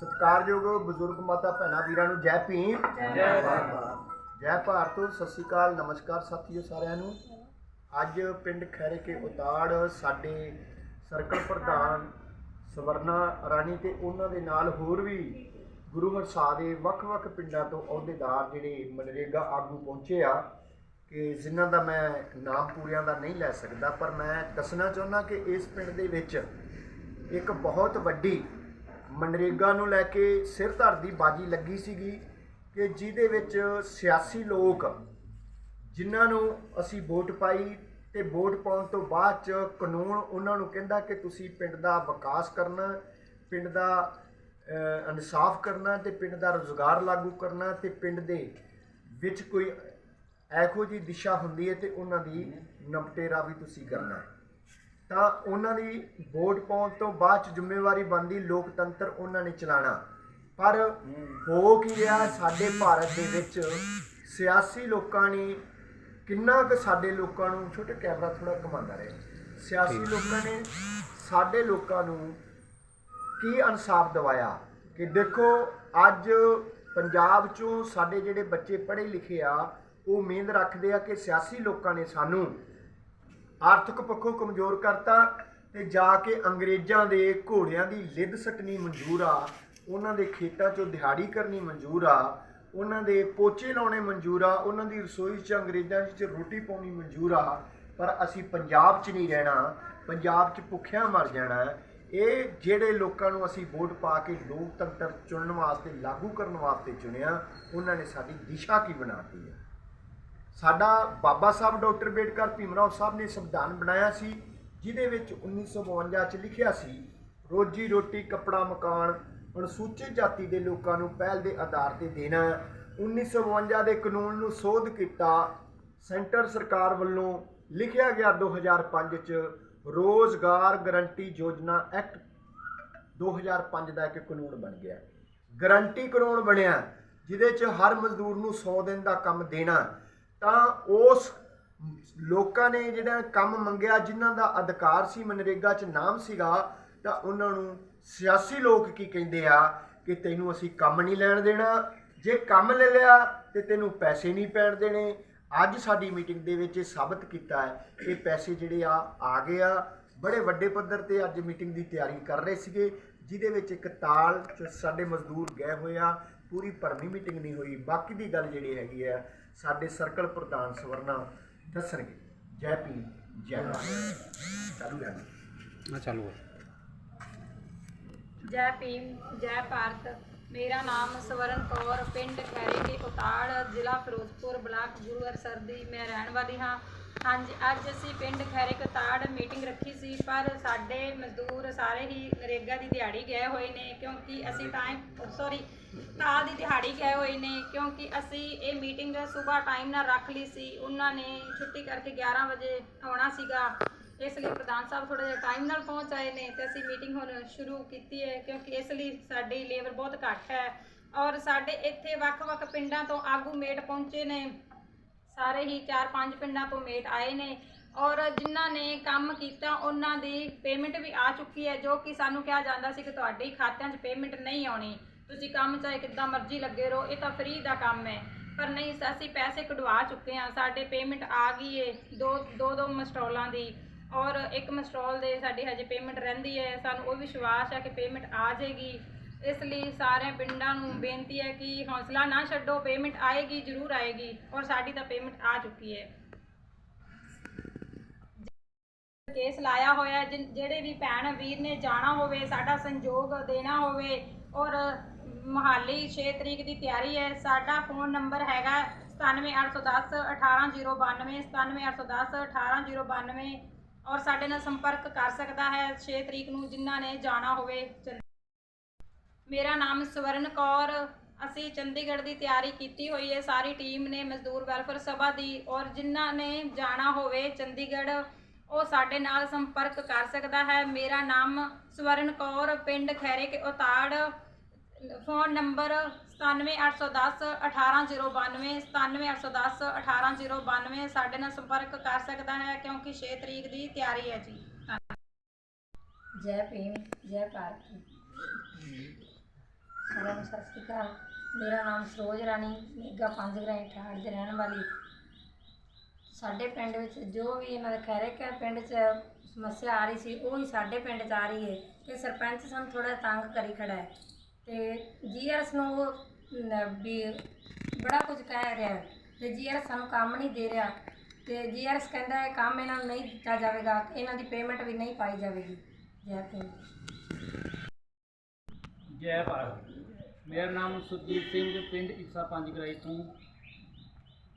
ਸਤਿਕਾਰਯੋਗ ਬਜ਼ੁਰਗ ਮਾਤਾ ਭੈਣਾਂ ਵੀਰਾਂ ਨੂੰ ਜੈ ਭੀਮ। ਜੈ ਜੈ ਭਾਰਤ। ਸਤਿ ਸ਼੍ਰੀ ਅਕਾਲ ਨਮਸਕਾਰ ਸਾਥੀਓ ਸਾਰਿਆਂ ਨੂੰ। ਅੱਜ ਪਿੰਡ ਖੈਰੇ ਕੇ ਉਤਾੜ ਸਾਡੇ ਸਰਕਲ ਪ੍ਰਧਾਨ ਸਵਰਨਾ ਰਾਣੀ ਤੇ ਉਹਨਾਂ ਦੇ ਨਾਲ ਹੋਰ ਵੀ ਗੁਰੂ ਹਰਸਾ ਦੇ ਵੱਖ-ਵੱਖ ਪਿੰਡਾਂ ਤੋਂ ਅਹੁਦੇਦਾਰ ਜਿਹੜੇ ਮਨਰੇਗਾ ਆਗੂ ਪਹੁੰਚੇ ਆ ਕਿ ਜਿਨ੍ਹਾਂ ਦਾ ਮੈਂ ਨਾਮ ਪੂਰਿਆਂ ਦਾ ਨਹੀਂ ਲੈ ਸਕਦਾ ਪਰ ਮੈਂ ਦੱਸਣਾ ਚਾਹੁੰਦਾ ਕਿ ਇਸ ਪਿੰਡ ਦੇ ਵਿੱਚ ਇੱਕ ਬਹੁਤ ਵੱਡੀ ਮਨਰੇਗਾ ਨੂੰ ਲੈ ਕੇ ਸਿਰ ਧਰ ਦੀ ਬਾਜੀ ਲੱਗੀ ਸੀਗੀ ਕਿ ਜਿਹਦੇ ਵਿੱਚ ਸਿਆਸੀ ਲੋਕ ਜਿਨ੍ਹਾਂ ਨੂੰ ਅਸੀਂ ਵੋਟ ਪਾਈ ਤੇ ਵੋਟ ਪਾਉਣ ਤੋਂ ਬਾਅਦ ਚ ਕਾਨੂੰਨ ਉਹਨਾਂ ਨੂੰ ਕਹਿੰਦਾ ਕਿ ਤੁਸੀਂ ਪਿੰਡ ਦਾ ਵਿਕਾਸ ਕਰਨਾ, ਪਿੰਡ ਦਾ ਇਨਸਾਫ ਕਰਨਾ ਤੇ ਪਿੰਡ ਦਾ ਰੋਜ਼ਗਾਰ ਲਾਗੂ ਕਰਨਾ ਤੇ ਪਿੰਡ ਦੇ ਵਿੱਚ ਕੋਈ ਇਹੋ ਜੀ ਦਿਸ਼ਾ ਹੁੰਦੀ ਹੈ ਤੇ ਉਹਨਾਂ ਦੀ ਨਪਟੇਰਾ ਵੀ ਤੁਸੀਂ ਕਰਨਾ ਹੈ। ਤਾਂ ਉਹਨਾਂ ਦੀ ਵੋਟ ਪਾਉਣ ਤੋਂ ਬਾਅਦ ਚ ਜ਼ਿੰਮੇਵਾਰੀ ਬਣਦੀ ਲੋਕਤੰਤਰ ਉਹਨਾਂ ਨੇ ਚਲਾਣਾ ਪਰ ਹੋ ਕੀ ਰਿਹਾ ਸਾਡੇ ਭਾਰਤ ਦੇ ਵਿੱਚ? ਸਿਆਸੀ ਲੋਕਾਂ ਨੇ ਕਿੰਨਾ ਕੁ ਸਾਡੇ ਲੋਕਾਂ ਨੂੰ ਛੋਟੇ ਕੈਮਰਾ ਥੋੜਾ ਘੁਮਾਉਂਦਾ ਰਹੇ। ਸਿਆਸੀ ਲੋਕਾਂ ਨੇ ਸਾਡੇ ਲੋਕਾਂ ਨੂੰ ਕੀ ਇਨਸਾਫ ਦਿਵਾਇਆ? ਕਿ ਦੇਖੋ ਅੱਜ ਪੰਜਾਬ 'ਚੋਂ ਸਾਡੇ ਜਿਹੜੇ ਬੱਚੇ ਪੜ੍ਹੇ ਲਿਖੇ ਆ ਉਹ ਉਮੀਦ ਰੱਖਦੇ ਆ ਕਿ ਸਿਆਸੀ ਲੋਕਾਂ ਨੇ ਸਾਨੂੰ ਆਰਥਿਕ ਪੱਖੋਂ ਕਮਜ਼ੋਰ ਕਰਤਾ ਤੇ ਜਾ ਕੇ ਅੰਗਰੇਜ਼ਾਂ ਦੇ ਘੋੜਿਆਂ ਦੀ ਲਿੱਦ ਸੱਟਣੀ ਮਨਜ਼ੂਰ ਆ, ਉਹਨਾਂ ਦੇ ਖੇਤਾਂ 'ਚੋਂ ਦਿਹਾੜੀ ਕਰਨੀ ਮਨਜ਼ੂਰ ਆ, ਉਹਨਾਂ ਦੇ ਪੋਚੇ ਲਾਉਣੇ ਮਨਜ਼ੂਰ ਆ, ਉਹਨਾਂ ਦੀ ਰਸੋਈ 'ਚ ਅੰਗਰੇਜ਼ਾਂ 'ਚ ਰੋਟੀ ਪਾਉਣੀ ਮਨਜ਼ੂਰ ਆ, ਪਰ ਅਸੀਂ ਪੰਜਾਬ 'ਚ ਨਹੀਂ ਰਹਿਣਾ, ਪੰਜਾਬ 'ਚ ਭੁੱਖਿਆਂ ਮਰ ਜਾਣਾ। ਇਹ ਜਿਹੜੇ ਲੋਕਾਂ ਨੂੰ ਅਸੀਂ ਵੋਟ ਪਾ ਕੇ ਲੋਕਤੰਤਰ ਚੁਣਨ ਵਾਸਤੇ, ਲਾਗੂ ਕਰਨ ਵਾਸਤੇ ਚੁਣਿਆ, ਉਹਨਾਂ ਨੇ ਸਾਡੀ ਦਿਸ਼ਾ ਕੀ ਬਣਾਤੀ ਹੈ ਸਾਡਾ ਬਾਬਾ ਸਾਹਿਬ ਡਾਕਟਰ ਅੰਬੇਡਕਰ ਭੀਮਰਾਓ ਸਾਹਿਬ ਨੇ ਸੰਵਿਧਾਨ ਬਣਾਇਆ ਸੀ, ਜਿਹਦੇ ਵਿੱਚ 1952 ਚ ਲਿਖਿਆ ਸੀ, ਰੋਜੀ ਰੋਟੀ, ਕੱਪੜਾ, ਮਕਾਨ ਅਨੁਸੂਚਿਤ ਜਾਤੀ ਦੇ ਲੋਕਾਂ ਨੂੰ ਪਹਿਲ ਦੇ ਆਧਾਰ ਤੇ ਦੇਣਾ। 1952 ਦੇ ਕਾਨੂੰਨ ਨੂੰ ਸੋਧ ਕੀਤਾ ਸੈਂਟਰ ਸਰਕਾਰ ਵੱਲੋਂ ਲਿਖਿਆ ਗਿਆ 2005 ਚ ਰੋਜ਼ਗਾਰ ਗਰੰਟੀ ਯੋਜਨਾ ਐਕਟ 2005 ਦਾ ਇੱਕ ਕਾਨੂੰਨ ਬਣ ਗਿਆ। ਗਰੰਟੀ ਕਾਨੂੰਨ ਬਣਿਆ, ਜਿਹਦੇ ਚ ਹਰ ਮਜ਼ਦੂਰ ਨੂੰ 100 ਦਿਨ ਦਾ ਕੰਮ ਦੇਣਾ। ਤਾਂ ਉਸ ਲੋਕਾਂ ਨੇ ਜਿਹੜਾ ਕੰਮ ਮੰਗਿਆ, ਜਿਨ੍ਹਾਂ ਦਾ ਅਧਿਕਾਰ ਸੀ, ਮਨਰੇਗਾ 'ਚ ਨਾਮ ਸੀਗਾ, ਤਾਂ ਉਹਨਾਂ ਨੂੰ ਸਿਆਸੀ ਲੋਕ ਕੀ ਕਹਿੰਦੇ ਆ ਕਿ ਤੈਨੂੰ ਅਸੀਂ ਕੰਮ ਨਹੀਂ ਲੈਣ ਦੇਣਾ। ਜੇ ਕੰਮ ਲੈ ਲਿਆ, ਤੇ ਤੈਨੂੰ ਪੈਸੇ ਨਹੀਂ ਪੈਣ ਦੇਣੇ। ਅੱਜ ਸਾਡੀ ਮੀਟਿੰਗ ਦੇ ਵਿੱਚ ਇਹ ਸਾਬਤ ਕੀਤਾ ਹੈ ਕਿ ਪੈਸੇ ਜਿਹੜੇ ਆ ਆ ਗਏ ਆ। ਬੜੇ ਵੱਡੇ ਪੱਧਰ ਤੇ ਅੱਜ ਮੀਟਿੰਗ ਦੀ ਤਿਆਰੀ ਕਰ ਰਹੇ ਸੀਗੇ, ਜਿਹਦੇ ਵਿੱਚ ਇੱਕ ਤਾਲ 'ਚ ਸਾਡੇ ਮਜ਼ਦੂਰ ਗਏ ਹੋਏ ਆ। ਪੂਰੀ ਭਰਮੀ ਮੀਟਿੰਗ ਨਹੀਂ ਹੋਈ। ਬਾਕੀ ਦੀ ਗੱਲ ਜਿਹੜੀ ਹੈਗੀ ਆ ਸਾਡੇ ਸਰਕਲ ਪ੍ਰਧਾਨ ਸਵਰਨਾ ਦੱਸਣਗੇ। ਜੈ ਭੀਮ ਜੈ ਭਾਰਤ। ਚਾਲੂ ਰਹਿਣਾ ਆ ਚਾਲੂ ਹੈ। ਜੈ ਭੀਮ ਜੈ ਭਾਰਤ। ਮੇਰਾ ਨਾਮ ਸਵਰਨ ਕੌਰ ਪਿੰਡ ਖੈਰੇ ਕੇ ਉਤਾੜ ਜ਼ਿਲ੍ਹਾ ਫਿਰੋਜ਼ਪੁਰ ਬਲਾਕ ਗੁਰੂਹਰਸਰ ਦੀ ਮੈਂ ਰਹਿਣ ਵਾਲੀ ਹਾਂ। ਹਾਂਜੀ ਅੱਜ ਅਸੀਂ ਪਿੰਡ ਖੈਰੇ ਕੇ ਉਤਾੜ ਮੀਟਿੰਗ ਰੱਖੀ ਸੀ ਪਰ ਸਾਡੇ ਮਜ਼ਦੂਰ ਸਾਰੇ ਹੀ ਨਰੇਗਾ ਦੀ ਦਿਹਾੜੀ ਗਏ ਹੋਏ ਨੇ ਕਿਉਂਕਿ ਅਸੀਂ ਟਾਈਮ ਸੌਰੀ ਤਾਲ ਦੀ ਦਿਹਾੜੀ ਗਏ ਹੋਏ ਨੇ, ਕਿਉਂਕਿ ਅਸੀਂ ਇਹ ਮੀਟਿੰਗ ਸਵੇਰ ਟਾਈਮ ਨਾਲ ਰੱਖ ਲਈ ਸੀ। ਉਹਨਾਂ ਨੇ ਛੁੱਟੀ ਕਰਕੇ 11 ਵਜੇ ਆਉਣਾ ਸੀਗਾ। ਇਸ ਲਈ ਪ੍ਰਧਾਨ ਸਾਹਿਬ ਥੋੜਾ ਜਿਹਾ ਟਾਈਮ ਨਾਲ ਪਹੁੰਚ ਆਏ ਨੇ ਤੇ ਅਸੀਂ ਮੀਟਿੰਗ ਹੁਣ ਸ਼ੁਰੂ ਕੀਤੀ ਹੈ, ਕਿਉਂਕਿ ਇਸ ਲਈ ਸਾਡੀ ਲੇਬਰ ਬਹੁਤ ਘੱਟ ਹੈ। ਔਰ ਸਾਡੇ ਇੱਥੇ ਵੱਖ-ਵੱਖ ਪਿੰਡਾਂ ਤੋਂ ਆਗੂ ਮੇਟ ਪਹੁੰਚੇ ਨੇ। ਸਾਰੇ ਹੀ 4-5 ਪਿੰਡਾਂ ਤੋਂ ਮੇਟ ਆਏ ਨੇ। ਔਰ ਜਿਨ੍ਹਾਂ ਨੇ ਕੰਮ ਕੀਤਾ, ਉਹਨਾਂ ਦੀ ਪੇਮੈਂਟ ਵੀ ਆ ਚੁੱਕੀ ਹੈ, ਜੋ ਕਿ ਸਾਨੂੰ ਕਿਹਾ ਜਾਂਦਾ ਸੀ ਕਿ ਤੁਹਾਡੇ ਖਾਤਿਆਂ 'ਚ ਪੇਮੈਂਟ ਨਹੀਂ ਆਉਣੀ। ਤੁਸੀਂ ਕੰਮ ਚਾਹੇ ਕਿੱਦਾਂ ਮਰਜ਼ੀ ਲੱਗੇ ਰਹੋ ਇਹ ਤਾਂ ਫ੍ਰੀ ਦਾ ਕੰਮ ਹੈ। ਪਰ ਨਹੀਂ ਅਸੀਂ ਪੈਸੇ ਕਢਵਾ ਚੁੱਕੇ ਹਾਂ ਸਾਡੇ ਪੇਮੈਂਟ ਆ ਗਈ ਏ ਦੋ ਦੋ ਦੋ ਮਸਟੋਲਾਂ ਦੀ। ਔਰ ਇੱਕ ਮਸਟੋਲ ਦੇ ਸਾਡੀ ਹਜੇ ਪੇਮੈਂਟ ਰਹਿੰਦੀ ਹੈ ਸਾਨੂੰ ਉਹ ਵਿਸ਼ਵਾਸ ਹੈ ਕਿ ਪੇਮੈਂਟ ਆ ਜਾਏਗੀ। ਇਸ ਲਈ ਸਾਰੇ ਪਿੰਡਾਂ ਨੂੰ ਬੇਨਤੀ ਹੈ ਕਿ ਹੌਸਲਾ ਨਾ ਛੱਡੋ ਪੇਮੈਂਟ ਆਏਗੀ ਜ਼ਰੂਰ ਆਏਗੀ ਔਰ ਸਾਡੀ ਤਾਂ ਪੇਮੈਂਟ ਆ ਚੁੱਕੀ ਹੈ। ਕੇਸ ਲਾਇਆ ਹੋਇਆ ਹੈ, ਜਿਹੜੇ ਵੀ ਭੈਣ ਵੀਰ ਨੇ ਜਾਣਾ ਹੋਵੇ ਸਾਡਾ ਸੰਯੋਗ ਦੇਣਾ ਹੋਵੇ ਔਰ ਮਹਾਲੀ 6 ਤਰੀਕ ਦੀ ਤਿਆਰੀ ਹੈ। ਸਾਡਾ ਫੋਨ ਨੰਬਰ ਹੈਗਾ 97810 18092 97810 18092 ਔਰ ਸਾਡੇ ਨਾਲ ਸੰਪਰਕ ਕਰ ਸਕਦਾ ਹੈ 6 ਤਰੀਕ ਨੂੰ ਜਿਨ੍ਹਾਂ ਨੇ ਜਾਣਾ ਹੋਵੇ ਚੰ- ਮੇਰਾ ਨਾਮ ਸਵਰਨ ਕੌਰ, ਅਸੀਂ ਚੰਡੀਗੜ੍ਹ ਦੀ ਤਿਆਰੀ ਕੀਤੀ ਹੋਈ ਹੈ। ਸਾਰੀ ਟੀਮ ਨੇ ਮਜ਼ਦੂਰ ਵੈਲਫੇਅਰ ਸਭਾ ਦੀ ਔਰ ਜਿਨ੍ਹਾਂ ਨੇ ਜਾਣਾ ਹੋਵੇ ਚੰਡੀਗੜ੍ਹ, ਉਹ ਸਾਡੇ ਨਾਲ ਸੰਪਰਕ ਕਰ ਸਕਦਾ ਹੈ। ਮੇਰਾ ਨਾਮ ਸਵਰਨ ਕੌਰ, ਪਿੰਡ ਖੈਰੇ ਕੇ ਉਤਾੜ ਫੋਨ ਨੰਬਰ 97810 18092 97810 18092 ਸਾਡੇ ਨਾਲ ਸੰਪਰਕ ਕਰ ਸਕਦਾ ਹੈ ਕਿਉਂਕਿ 6 ਤਰੀਕ ਦੀ ਤਿਆਰੀ ਹੈ ਜੀ। ਜੈ ਭੀਮ, ਜੈ ਭਾਰਤ। ਸਤਿ ਸ਼੍ਰੀ ਅਕਾਲ। ਮੇਰਾ ਨਾਮ ਸਰੋਜ ਰਾਣੀ ਮੇਗਾ ਪੰਜ ਗ੍ਰਾਈ ਠਾੜ ਦੇ ਰਹਿਣ ਵਾਲੀ ਸਾਡੇ ਪਿੰਡ ਵਿੱਚ ਜੋ ਵੀ ਇਹਨਾਂ ਦੇ ਖੈਰਿਕ ਹੈ ਪਿੰਡ 'ਚ ਸਮੱਸਿਆ ਆ ਰਹੀ ਸੀ, ਉਹ ਹੀ ਸਾਡੇ ਪਿੰਡ 'ਚ ਆ ਰਹੀ ਹੈ ਤੇ ਸਰਪੰਚ ਸਾਨੂੰ ਥੋੜਾ ਤੰਗ ਕਰੀ ਖੜਾ ਹੈ। ਤੇ ਜੀਆਰਐਸ ਨੂੰ ਉਹ, ਨ- ਵੀ ਬੜਾ ਕੁਝ ਕਹਿ ਰਿਹਾ। ਹੈ ਤੇ ਜੀਆਰਐਸ ਸਾਨੂੰ ਕੰਮ ਨਹੀਂ ਦੇ ਰਿਹਾ। ਤੇ ਜੀਆਰਐਸ ਕਹਿੰਦਾ ਹੈ ਕੰਮ ਇਹਨਾਂ ਨੂੰ ਨਹੀਂ ਦਿੱਤਾ ਜਾਵੇਗਾ, ਇਹਨਾਂ ਦੀ ਪੇਮੈਂਟ ਵੀ ਨਹੀਂ ਪਾਈ ਜਾਵੇਗੀ। ਜੈ ਭੀਮ। ਜੈ ਭਾਰਤ। ਮੇਰਾ ਨਾਮ ਸੁਰਜੀਤ ਸਿੰਘ ਪਿੰਡ ਇਸਾ ਪੰਜਗਰਾਈ ਤੋਂ।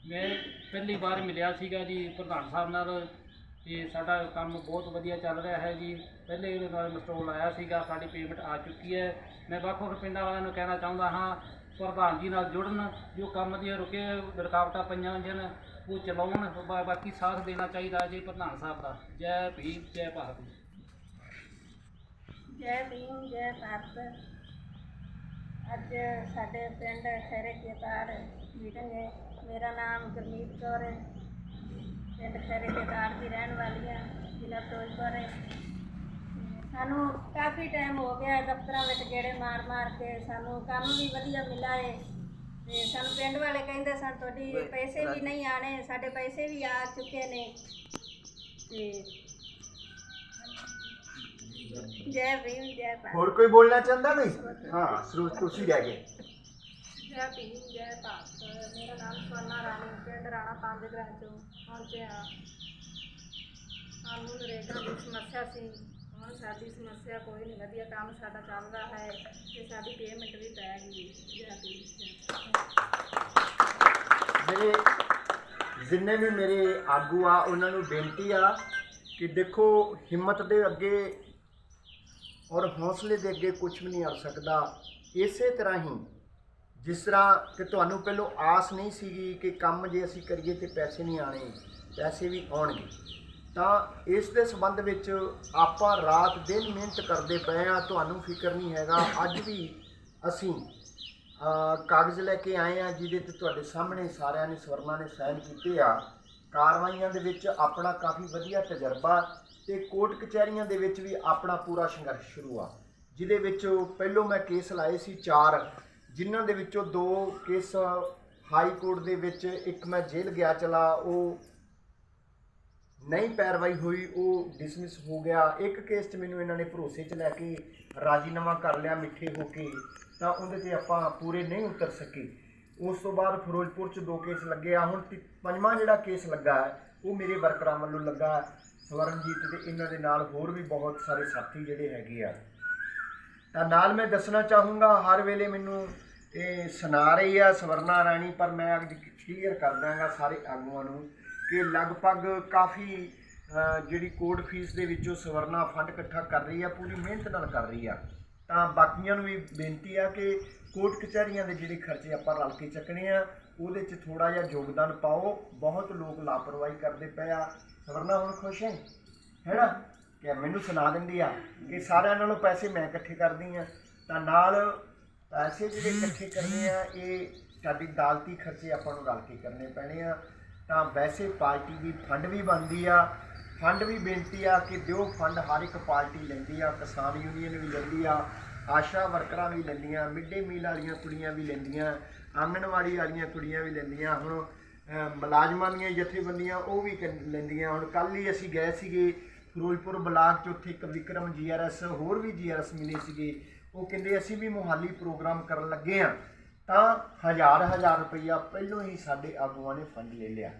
ਮੈਂ ਪਹਿਲੀ ਵਾਰ ਮਿਲਿਆ ਸੀਗਾ ਜੀ, ਪ੍ਰਧਾਨ ਸਾਹਿਬ ਨਾਲ। ਤੇ ਸਾਡਾ ਕੰਮ ਬਹੁਤ ਵਧੀਆ ਚੱਲ ਰਿਹਾ ਹੈ ਜੀ। ਪਹਿਲੇ ਇਹਦੇ ਨਾਲ ਇੰਸਟਾਲ ਆਇਆ ਸੀਗਾ, ਸਾਡੀ ਪੇਮੈਂਟ ਆ ਚੁੱਕੀ ਹੈ। ਮੈਂ ਵੱਖ ਵੱਖ ਪਿੰਡਾਂ ਵਾਲਿਆਂ ਨੂੰ ਕਹਿਣਾ ਚਾਹੁੰਦਾ ਹਾਂ, ਪ੍ਰਧਾਨ ਜੀ ਨਾਲ ਜੁੜਨ, ਜੋ ਕੰਮ ਦੀਆਂ ਰੁਕੇ ਰੁਕਾਵਟਾਂ ਪਈਆਂ ਜਨ ਉਹ ਚਲਾਉਣ, ਬਾ- ਬਾਕੀ ਸਾਥ ਦੇਣਾ ਚਾਹੀਦਾ ਜੀ ਪ੍ਰਧਾਨ ਸਾਹਿਬ ਦਾ। ਜੈ ਭੀਮ, ਜੈ ਭਾਰਤ। ਜੀ ਜੈ ਭੀਮ, ਜੈ ਭਾਰਤ। ਅੱਜ ਸਾਡੇ ਪਿੰਡ ਖੈਰੇ ਕੇਤਾਰ ਮੀਟਿੰਗ ਹੈ। ਮੇਰਾ ਨਾਮ ਗੁਰਮੀਤ ਕੌਰ ਹੈ। ਪਿੰਡ ਖੈਰੇ ਕੇਤਾਰ ਦੀ ਰਹਿਣ ਵਾਲੀ ਹਾਂ, ਜ਼ਿਲ੍ਹਾ ਫਿਰੋਜ਼ਪੁਰ ਹੈ। ਸਾਨੂੰ ਕਾਫੀ ਟਾਈਮ ਹੋ ਗਿਆ ਦਫ਼ਤਰਾਂ ਵਿੱਚ ਗੇੜੇ ਮਾਰ ਮਾਰ ਕੇ ਸਾਨੂੰ ਕੰਮ ਵੀ ਵਧੀਆ ਮਿਲਾ ਹੈ ਤੇ ਸਾਨੂੰ ਪਿੰਡ ਵਾਲੇ ਕਹਿੰਦੇ ਸਨ ਤੁਹਾਡੀ ਪੈਸੇ ਵੀ ਨਹੀਂ ਆਣੇ ਸਾਡੇ ਪੈਸੇ ਵੀ ਆ ਚੁੱਕੇ ਨੇ। ਤੇ ਜੈ ਭੀਮ ਜੈ ਭਾਰਤ। ਹੋਰ ਕੋਈ ਬੋਲਣਾ ਚਾਹੁੰਦਾ ਨਹੀਂ ਹਾਂ ਸਰੋਜ ਤੁਸੀਂ ਰਹਿ ਗਏ। ਜੈ ਭੀਮ ਜੈ ਭਾਰਤ। ਮੇਰਾ ਨਾਮ ਸਵਰਨਾ ਰਾਣੀ ਪਿੰਡ ਰਾਣਾ ਪੰਜ ਗ੍ਰਾਮ ਚੋਂ ਪਹੁੰਚੇ ਹਾਂ ਸਾਨੂੰ ਨਰੇਗਾ ਦੀ ਸਮੱਸਿਆ ਸੀ। ਹੁਣ ਸਾਡੀ ਸਮੱਸਿਆ ਕੋਈ ਨਹੀਂ, ਵਧੀਆ ਕੰਮ ਸਾਡਾ ਚੱਲਦਾ ਹੈ ਤੇ ਸਾਡੀ ਪੇਮੈਂਟ ਵੀ ਪੈ ਗਈ ਜੈ ਭੀਮ ਜਿੰਨੇ ਵੀ ਮੇਰੇ ਆਗੂ ਆ, ਉਹਨਾਂ ਨੂੰ ਬੇਨਤੀ ਆ ਕਿ ਦੇਖੋ, ਹਿੰਮਤ ਦੇ ਅੱਗੇ ਔਰ ਹੌਸਲੇ ਦੇ ਅੱਗੇ ਕੁਝ ਵੀ ਨਹੀਂ ਆ ਸਕਦਾ। ਇਸੇ ਤਰ੍ਹਾਂ ਹੀ ਜਿਸ ਤਰ੍ਹਾਂ ਕਿ ਤੁਹਾਨੂੰ ਪਹਿਲਾਂ ਆਸ ਨਹੀਂ ਸੀਗੀ ਕਿ ਕੰਮ ਜੇ ਅਸੀਂ ਕਰੀਏ ਤੇ ਪੈਸੇ ਨਹੀਂ ਆਣੇ ਪੈਸੇ ਵੀ ਆਉਣਗੇ। ਤਾਂ ਇਸ ਦੇ ਸੰਬੰਧ ਵਿੱਚ ਆਪਾਂ ਰਾਤ ਦਿਨ ਮਿਹਨਤ ਕਰਦੇ ਪਏ ਆ ਤੁਹਾਨੂੰ ਫਿਕਰ ਨਹੀਂ ਹੈਗਾ। ਅੱਜ ਵੀ ਅਸੀਂ ਕਾਗਜ਼ ਲੈ ਕੇ ਆਏ ਆ ਜਿਹਦੇ ਤੇ ਤੁਹਾਡੇ ਸਾਹਮਣੇ ਸਾਰਿਆਂ ਨੇ, ਸਵਰਨਾ ਨੇ ਸਾਈਨ ਕੀਤੇ ਆ। ਕਾਰਵਾਈਆਂ ਦੇ ਵਿੱਚ ਆਪਣਾ ਕਾਫੀ ਵਧੀਆ ਤਜਰਬਾ ਤੇ ਕੋਰਟ ਕਚਹਿਰੀਆਂ ਦੇ ਵਿੱਚ ਵੀ ਆਪਣਾ ਪੂਰਾ ਸੰਘਰਸ਼ ਸ਼ੁਰੂ ਆ। ਜਿਹਦੇ ਵਿੱਚ ਪਹਿਲੋਂ ਮੈਂ ਕੇਸ ਲਾਏ ਸੀ ਚਾਰ, ਜਿਨ੍ਹਾਂ ਦੇ ਵਿੱਚੋਂ ਦੋ ਕੇਸ ਹਾਈ ਕੋਰਟ ਦੇ ਵਿੱਚ, ਇੱਕ ਮੈਂ ਜੇਲ੍ਹ ਗਿਆ ਚਲਾ, ਉਹ ਨਹੀਂ ਪੈਰਵਾਈ ਹੋਈ, ਉਹ ਡਿਸਮਿਸ ਹੋ ਗਿਆ। ਇੱਕ ਕੇਸ 'ਚ ਮੈਨੂੰ ਇਹਨਾਂ ਨੇ ਭਰੋਸੇ 'ਚ ਲੈ ਕੇ ਰਾਜੀਨਾਮਾ ਕਰ ਲਿਆ ਮਿੱਠੇ ਹੋ ਕੇ, ਤਾਂ ਉਹਦੇ ਤੇ ਆਪਾਂ ਪੂਰੇ ਨਹੀਂ ਉਤਰ ਸਕੇ। ਉਸ ਤੋਂ ਬਾਅਦ ਫਿਰੋਜ਼ਪੁਰ 'ਚ ਦੋ ਕੇਸ ਲੱਗੇ ਆ। ਹੁਣ ਤੀ- ਪੰਜਵਾਂ ਜਿਹੜਾ ਕੇਸ ਲੱਗਾ ਉਹ ਮੇਰੇ ਵਰਕਰਾਂ ਵੱਲੋਂ ਲੱਗਾ ਸਵਰਨਜੀਤ ਤੇ ਇਹਨਾਂ ਦੇ ਨਾਲ ਹੋਰ ਵੀ ਬਹੁਤ ਸਾਰੇ ਸਾਥੀ ਜਿਹੜੇ ਹੈਗੇ ਆ। ਤਾਂ ਨਾਲ ਮੈਂ ਦੱਸਣਾ ਚਾਹੂੰਗਾ, ਹਰ ਵੇਲੇ ਮੈਨੂੰ ਇਹ ਸੁਣਾ ਰਹੀ ਆ ਸਵਰਨਾ ਰਾਣੀ, ਪਰ ਮੈਂ ਅੱਜ ਕਲੀਅਰ ਕਰ ਦਾਂਗਾ ਸਾਰੇ ਆਗੂਆਂ ਨੂੰ ਕਿ ਲਗਭਗ ਕਾਫੀ ਜਿਹੜੀ ਕੋਰਟ ਫੀਸ ਦੇ ਵਿੱਚੋਂ ਸਵਰਨਾ ਫੰਡ ਇਕੱਠਾ ਕਰ ਰਹੀ ਆ, ਪੂਰੀ ਮਿਹਨਤ ਨਾਲ ਕਰ ਰਹੀ ਆ। ਤਾਂ ਬਾਕੀਆਂ ਨੂੰ ਵੀ ਬੇਨਤੀ ਆ ਕਿ ਕੋਰਟ ਕਚਹਿਰੀਆਂ ਦੇ ਜਿਹੜੇ ਖਰਚੇ ਆਪਾਂ ਰਲ ਕੇ ਚੱਕਣੇ ਆ, ਉਹਦੇ 'ਚ ਥੋੜਾ ਜਿਹਾ ਯੋਗਦਾਨ ਪਾਓ, ਬਹੁਤ ਲੋਕ ਲਾਪਰਵਾਹੀ ਕਰਦੇ ਪਏ ਆ। ਸਵਰਨਾ, ਹੁਣ ਖੁਸ਼ ਹੈ? ਹੈਨਾ? ਕਿ ਮੈਨੂੰ ਸੁਣਾ ਦਿੰਦੀ ਆ ਕਿ ਸਾਰਿਆਂ ਨਾਲੋਂ ਪੈਸੇ ਮੈਂ ਇਕੱਠੇ ਕਰਦੀ ਆ। ਤਾਂ ਨਾਲ ਪੈਸੇ ਜਿਹੜੇ ਇਕੱਠੇ ਕਰਨੇ ਆ, ਇਹ ਸਾਡੀ ਦਾਲਤੀ ਖਰਚੇ ਆਪਾਂ ਨੂੰ ਰਲ ਕੇ ਕਰਨੇ ਪੈਣੇ ਆ। ਤਾਂ ਵੈਸੇ ਪਾਰਟੀ ਦੀ ਫੰਡ ਵੀ ਬਣਦੀ ਆ, ਫੰਡ ਵੀ ਬੇਨਤੀ ਆ ਕਿ ਦਿਓ ਫੰਡ ਹਰ ਇੱਕ ਪਾਰਟੀ ਲੈਂਦੀ ਆ, ਕਿਸਾਨ ਯੂਨੀਅਨ ਵੀ ਲੈਂਦੀ ਆ, ਆਸ਼ਾ ਵਰਕਰਾਂ ਵੀ ਲੈਂਦੀਆਂ, ਮਿੱਡੇ ਮੀਲ ਵਾਲੀਆਂ ਕੁੜੀਆਂ ਵੀ ਲੈਂਦੀਆਂ, ਆਂਗਣਵਾੜੀ ਵਾਲੀਆਂ ਕੁੜੀਆਂ ਵੀ ਲੈਂਦੀਆਂ, ਹੁਣ ਮੁਲਾਜ਼ਮਾਂ ਦੀਆਂ ਜਥੇਬੰਦੀਆਂ ਉਹ ਵੀ ਕ- ਲੈਂਦੀਆਂ, ਹੁਣ ਕੱਲ ਹੀ ਅਸੀਂ ਗਏ ਸੀਗੇ ਫਿਰੋਜ਼ਪੁਰ ਬਲਾਕ ਚ, ਉੱਥੇ ਇੱਕ ਵਿਕਰਮ ਜੀਆਰਐਸ ਹੋਰ ਵੀ ਜੀਆਰਐਸ ਮਿਲੇ ਸੀਗੇ, ਉਹ ਕਹਿੰਦੇ ਅਸੀਂ ਵੀ ਮੋਹਾਲੀ ਪ੍ਰੋਗਰਾਮ ਕਰਨ ਲੱਗੇ ਆ। ਤਾਂ ਹਜ਼ਾਰ ਹਜ਼ਾਰ ਰੁਪਈਆ ਪਹਿਲੋਂ ਹੀ ਸਾਡੇ ਆਗੂਆਂ ਨੇ ਫੰਡ ਲੈ ਲਿਆ।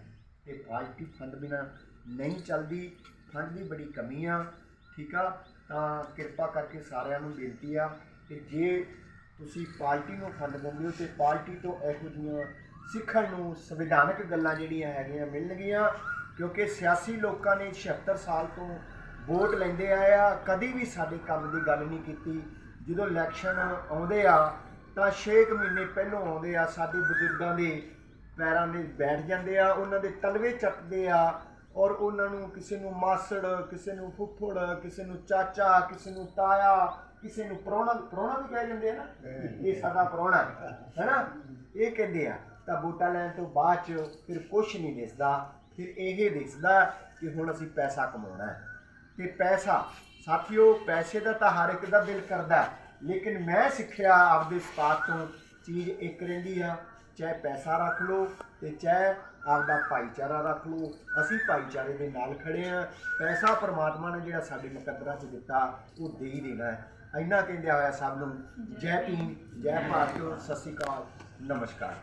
ਤੇ ਪਾਰਟੀ ਫੰਡ ਬਿਨਾ ਨਹੀਂ ਚੱਲਦੀ। ਫੰਡ ਦੀ ਬੜੀ ਕਮੀ ਆ, ਠੀਕ ਆ? ਤਾਂ ਕਿਰਪਾ ਕਰਕੇ ਸਾਰਿਆਂ ਨੂੰ ਬੇਨਤੀ ਆ ਕਿ ਜੇ ਤੁਸੀਂ ਪਾਰਟੀ ਨੂੰ ਫੰਡ ਦਿੰਦੇ ਹੋ ਤੇ ਪਾਰਟੀ ਤੋਂ ਇਹੋ ਜਿਹੀਆਂ ਸਿੱਖਣ ਨੂੰ ਸੰਵਿਧਾਨਕ ਗੱਲਾਂ ਜਿਹੜੀਆਂ ਹੈਗੀਆਂ ਮਿਲਣਗੀਆਂ, ਕਿਉਂਕਿ ਸਿਆਸੀ ਲੋਕਾਂ ਨੇ 76 ਸਾਲ ਤੋਂ ਵੋਟ ਲੈਂਦੇ ਆਏ ਆ, ਕਦੀ ਵੀ ਸਾਡੇ ਕੰਮ ਦੀ ਗੱਲ ਨਹੀਂ ਕੀਤੀ। ਜਦੋਂ ਇਲੈਕਸ਼ਨ ਆਉਂਦੇ ਆ ਤਾਂ 6 ਮਹੀਨੇ ਪਹਿਲੋਂ ਆਉਂਦੇ ਆ ਸਾਡੇ ਬਜ਼ੁਰਗਾਂ ਦੇ ਪੈਰਾਂ ਦੇ ਬੈਠ ਜਾਂਦੇ ਆ ਉਹਨਾਂ ਦੇ ਤਲਵੇ ਚੱਕਦੇ ਆ ਔਰ ਉਹਨਾਂ ਨੂੰ ਕਿਸੇ ਨੂੰ ਮਾਸੜ ਕਿਸੇ ਨੂੰ ਫੁੱਫੜ ਕਿਸੇ ਨੂੰ ਚਾਚਾ ਕਿਸੇ ਨੂੰ ਤਾਇਆ ਕਿਸੇ ਨੂੰ ਪ੍ਰਾਹੁਣਾ ਪ੍ਰਾਹੁਣਾ ਵੀ ਕਹਿ ਜਾਂਦੇ ਆ ਨਾ ਇਹ ਸਾਡਾ ਪ੍ਰਾਹੁਣਾ ਹੈ ਹੈਨਾ? ਇਹ ਕਹਿੰਦੇ ਆ ਤਾਂ ਵੋਟਾਂ ਲੈਣ ਤੋਂ ਬਾਅਦ ਚ ਫਿਰ ਕੁਛ ਨਹੀਂ ਦਿਸਦਾ ਫਿਰ ਇਹ ਦਿਸਦਾ ਕਿ ਹੁਣ ਅਸੀਂ ਪੈਸਾ ਕਮਾਉਣਾ ਹੈ। ਤੇ ਪੈਸਾ ਸਾਥੀਓ ਪੈਸੇ ਦਾ ਤਾਂ ਹਰ ਇੱਕ ਦਾ ਦਿਲ ਕਰਦਾ ਹੈ, ਲੇਕਿਨ ਮੈਂ ਸਿੱਖਿਆ ਆਪਦੇ ਉਸਤਾਦ ਤੋਂ ਚੀਜ਼ ਇੱਕ ਰਹਿੰਦੀ ਆ, ਚਾਹੇ ਪੈਸਾ ਰੱਖ ਲਓ ਤੇ ਚਾਹੇ ਆਪਦਾ ਭਾਈਚਾਰਾ ਰੱਖ ਲਓ। ਅਸੀਂ ਭਾਈਚਾਰੇ ਦੇ ਨਾਲ ਖੜੇ ਆ। ਪੈਸਾ ਪ੍ਰਮਾਤਮਾ ਨੇ ਜਿਹੜਾ ਸਾਡੇ ਮੁਕੱਦਰਾਂ 'ਚ ਦਿੱਤਾ, ਉਹ ਦੇ ਹੀ ਦੇਣਾ ਹੈ। ਇੰਨਾ ਕਹਿੰਦਿਆਂ ਹੋਇਆ ਸਭ ਨੂੰ ਜੈ ਭੀਮ, ਜੈ ਭਾਰਤ, ਸਤਿ ਸ਼੍ਰੀ ਅਕਾਲ, ਨਮਸਕਾਰ।